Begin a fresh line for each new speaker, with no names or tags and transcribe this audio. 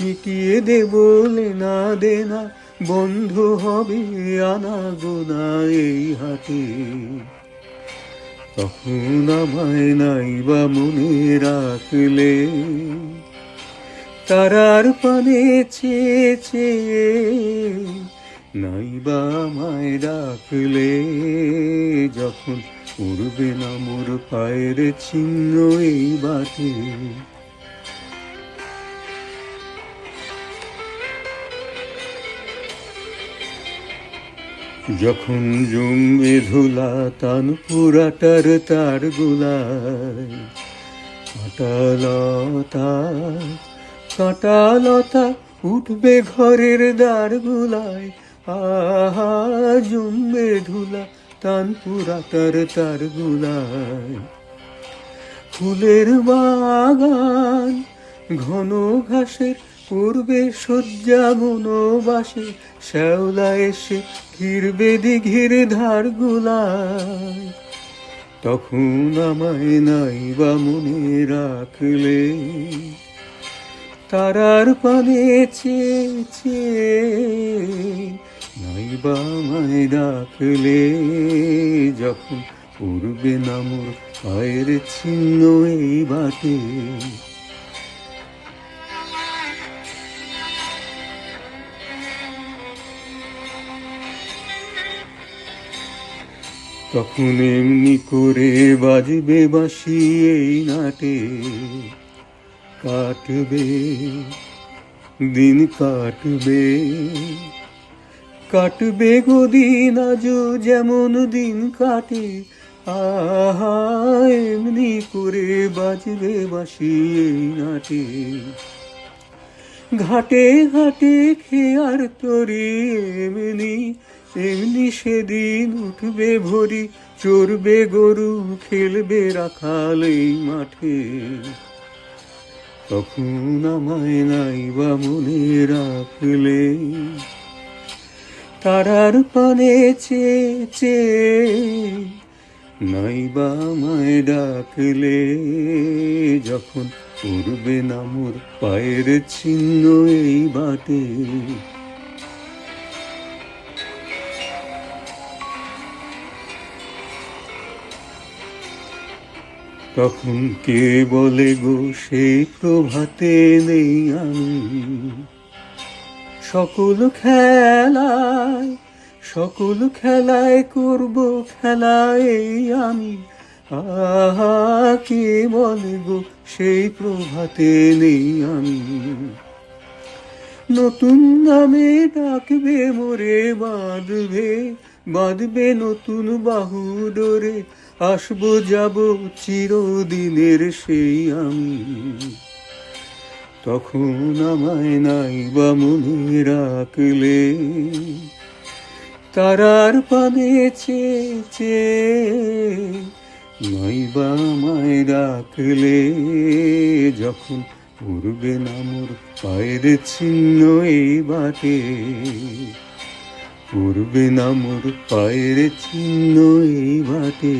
মিটিয়ে দেব দে না বন্ধ হবে আনা গোনা এই হাতে। তখন আমায় নাই বা মনে রাখলে, তারার পানে চেয়ে চেয়ে নাই বা আমায় রাখলে যখন উড়বে না মোর পায়ের চিহ্ন এই বাটে যখন জমবে ধুলা তান পুরাটার তার গুলায় কাটালতা কাটালতা উঠবে ঘরের দ্বার গুলায়, আহা জমবে ধুলা তান পুরাটার তার গুলায়। ফুলের বাগান, ঘন ঘাসের পূর্বে শয্যা বনবাসে, শ্যাওলা এসে ঘিরবে দিঘির ধার তখন আমায় নাই বা মনে রাখলে, তারার পানে চেয়ে চেয়ে নাই বা আমায় রাখলে যখন পূর্বে নামর পায়ের চিহ্ন এই বাটে তখন এমনি করে বাজবে বাঁশি এই নাটে। কাটবে, দিন কাটবে। কাটবে গো দিন, আজও যেমন দিন কাটে। আহা, এমনি করে বাজবে বাঁশি এই নাটে। ঘাটে ঘাটে খেয়ার তরি এমনি এমনি সেদিন উঠবে ভরি, চড়বে গরু, খেলবে রাখাল এই মাঠে। তখন আমায় নাই বা মনে রাখলে, তারার পানে চেয়ে চেয়ে নাই বা আমায় ডাকলে, যখন উড়বে না মোর পায়ের চিহ্ন এই বাটে। তখন কে বলে গো সেই প্রভাতে নেই আমি। সকল খেলায় সকল খেলায় করব খেলায় আমি। আহা, কে বলে গো সেই প্রভাতে নেই আমি। নতুন নামে ডাকবে মোরে, বাঁধবে বাঁধবে নতুন বাহু ডোরে। আসব যাব চিরদিনের সেই আমি। তখন আমায় নাই বা মনে রাখলে, তারার পানে চেয়ে নাই বা আমায় রাখলে যখন উড়বে না মোর পায়ের চিহ্ন এই বাটে। উড়বে না মোর পায়ের চিহ্ন এই বাটে।